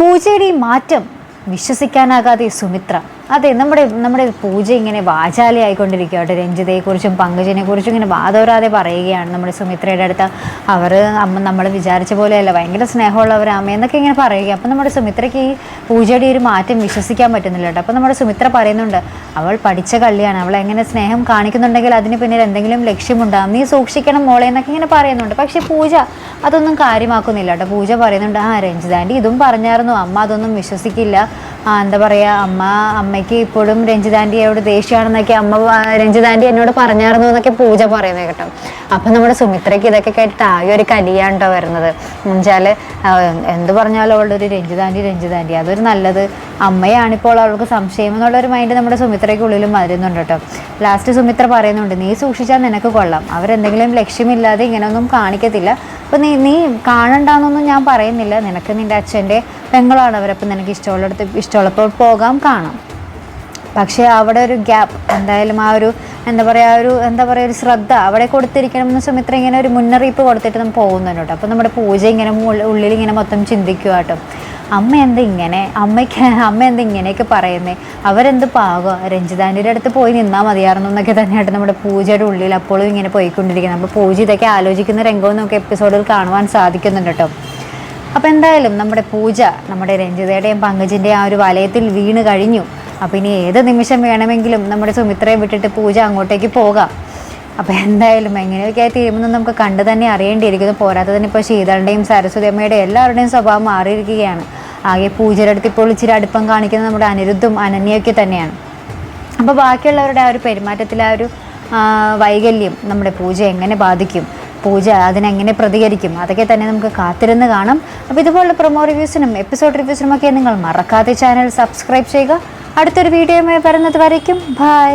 പൂജയുടെ ഈ മാറ്റം വിശ്വസിക്കാനാകാതെ സുമിത്ര. അതെ നമ്മുടെ നമ്മുടെ പൂജ ഇങ്ങനെ വാചാലി ആയിക്കൊണ്ടിരിക്കുകയാട്ടെ രഞ്ജിതയെക്കുറിച്ചും പങ്കജിനെക്കുറിച്ചും ഇങ്ങനെ വാതോരാതെ പറയുകയാണ് നമ്മുടെ സുമിത്രയുടെ അടുത്ത്. അവർ അമ്മ നമ്മൾ വിചാരിച്ച പോലെയല്ല ഭയങ്കര സ്നേഹമുള്ളവർ അമ്മ എന്നൊക്കെ ഇങ്ങനെ പറയുക അപ്പം നമ്മുടെ സുമിത്രയ്ക്ക് ഈ പൂജയുടെ ഒരു മാറ്റം വിശ്വസിക്കാൻ പറ്റുന്നില്ല കേട്ടോ. അപ്പം നമ്മുടെ സുമിത്ര പറയുന്നുണ്ട് അവൾ പഠിച്ച കള്ളിയാണ്. അവൾ എങ്ങനെ സ്നേഹം കാണിക്കുന്നുണ്ടെങ്കിൽ അതിന് പിന്നിൽ എന്തെങ്കിലും ലക്ഷ്യമുണ്ടാകും നീ സൂക്ഷിക്കണം മോളെ എന്നൊക്കെ ഇങ്ങനെ പറയുന്നുണ്ട്. പക്ഷേ പൂജ അതൊന്നും കാര്യമാക്കുന്നില്ല കേട്ടോ. പൂജ പറയുന്നുണ്ട് ആ രഞ്ജിതാന്റെ ഇതും പറഞ്ഞായിരുന്നു. അമ്മ അതൊന്നും വിശ്വസിക്കില്ല. എന്താ പറയുക അമ്മ അമ്മയ്ക്ക് ഇപ്പോഴും രഞ്ജിതാന്റിയോട് ദേഷ്യമാണെന്നൊക്കെ അമ്മ രഞ്ജിതാന്റി എന്നോട് പറഞ്ഞായിരുന്നു എന്നൊക്കെ പൂജ പറയുന്നത് കേട്ടോ. അപ്പം നമ്മുടെ സുമിത്രയ്ക്ക് ഇതൊക്കെ കേട്ടിട്ട് ആകെ ഒരു കലിയാണ് കേട്ടോ വരുന്നത്. എന്നുവെച്ചാൽ എന്ത് പറഞ്ഞാലും അവളുടെ ഒരു രഞ്ജിതാന്റി രഞ്ജിതാന്റി അതൊരു നല്ലത്. അമ്മയാണിപ്പോൾ അവൾക്ക് സംശയം എന്നുള്ളൊരു മൈൻഡ് നമ്മുടെ സുമിത്രയ്ക്ക് ഉള്ളിലും വരുന്നുണ്ട് കേട്ടോ ലാസ്റ്റ് സുമിത്ര പറയുന്നുണ്ട് നീ സൂക്ഷിച്ചാൽ നിനക്ക് കൊള്ളാം. അവരെന്തെങ്കിലും ലക്ഷ്യമില്ലാതെ ഇങ്ങനെയൊന്നും കാണിക്കത്തില്ല. അപ്പം നീ നീ കാണണ്ടെന്നൊന്നും ഞാൻ പറയുന്നില്ല. നിനക്ക് നിന്റെ അച്ഛന്റെ പെങ്ങളാണ് അവരപ്പം നിനക്ക് ഇഷ്ടമുള്ളിടത്ത് ഇഷ്ടമുള്ളപ്പോൾ പോകാം കാണാം. പക്ഷേ അവിടെ ഒരു ഗ്യാപ്പ് എന്തായാലും ആ ഒരു എന്താ പറയുക ഒരു എന്താ പറയുക ഒരു ശ്രദ്ധ അവിടെ കൊടുത്തിരിക്കണം എന്ന് ഇങ്ങനെ ഒരു മുന്നറിയിപ്പ് കൊടുത്തിട്ട് നമ്മൾ പോകുന്നുണ്ട് അപ്പോൾ നമ്മുടെ പൂജ ഇങ്ങനെ ഉള്ളിൽ ഉള്ളിൽ ഇങ്ങനെ മൊത്തം ചിന്തിക്കുക കേട്ടോ. അമ്മ എന്താ ഇങ്ങനെ അമ്മയ്ക്ക് അമ്മ എന്താ ഇങ്ങനെയൊക്കെ പറയുന്നേ? അവരെന്ത് പാകോ രഞ്ജിതാന്റെ അടുത്ത് പോയി നിന്നാൽ മതിയായിരുന്നു എന്നൊക്കെ തന്നെയായിട്ട് നമ്മുടെ പൂജയുടെ ഉള്ളിൽ അപ്പോഴും ഇങ്ങനെ പോയിക്കൊണ്ടിരിക്കുന്നത്. അപ്പോൾ പൂജ ഇതൊക്കെ ആലോചിക്കുന്ന രംഗവും നമുക്ക് എപ്പിസോഡിൽ കാണുവാൻ സാധിക്കുന്നുണ്ട് കേട്ടോ. അപ്പോൾ എന്തായാലും നമ്മുടെ പൂജ നമ്മുടെ രഞ്ജിതയുടെയും പങ്കജിന്റെയും ആ ഒരു വലയത്തിൽ വീണ് കഴിഞ്ഞു. അപ്പോൾ ഇനി ഏത് നിമിഷം വേണമെങ്കിലും നമ്മുടെ സുമിത്രയെ വിട്ടിട്ട് പൂജ അങ്ങോട്ടേക്ക് പോകാം. അപ്പോൾ എന്തായാലും എങ്ങനെയൊക്കെ തീരുമെന്ന് നമുക്ക് കണ്ടു തന്നെ അറിയേണ്ടിയിരിക്കുന്നു. പോരാത്തതിന് ഇപ്പോൾ ശീതളുടെയും സരസ്വതി അമ്മയുടെയും എല്ലാവരുടെയും സ്വഭാവം മാറിയിരിക്കുകയാണ്. ആകെ പൂജയുടെ അടുത്ത് ഇപ്പോൾ ഇച്ചിരി അടുപ്പം കാണിക്കുന്നത് നമ്മുടെ അനിരുദ്ധും അനന്യയൊക്കെ തന്നെയാണ്. അപ്പോൾ ബാക്കിയുള്ളവരുടെ ആ ഒരു പെരുമാറ്റത്തിലെ ആ ഒരു വൈകല്യം നമ്മുടെ പൂജ എങ്ങനെ ബാധിക്കും? പൂജ അതിനെങ്ങനെ പ്രതികരിക്കും? അതൊക്കെ തന്നെ നമുക്ക് കാത്തിരുന്ന് കാണാം. അപ്പോൾ ഇതുപോലുള്ള പ്രൊമോ റിവ്യൂസിനും എപ്പിസോഡ് റിവ്യൂസിനുമൊക്കെ നിങ്ങൾ മറക്കാതെ ചാനൽ സബ്സ്ക്രൈബ് ചെയ്യുക. അടുത്തൊരു വീഡിയോയുമായി വരുന്നത് വരയ്ക്കും. ബൈ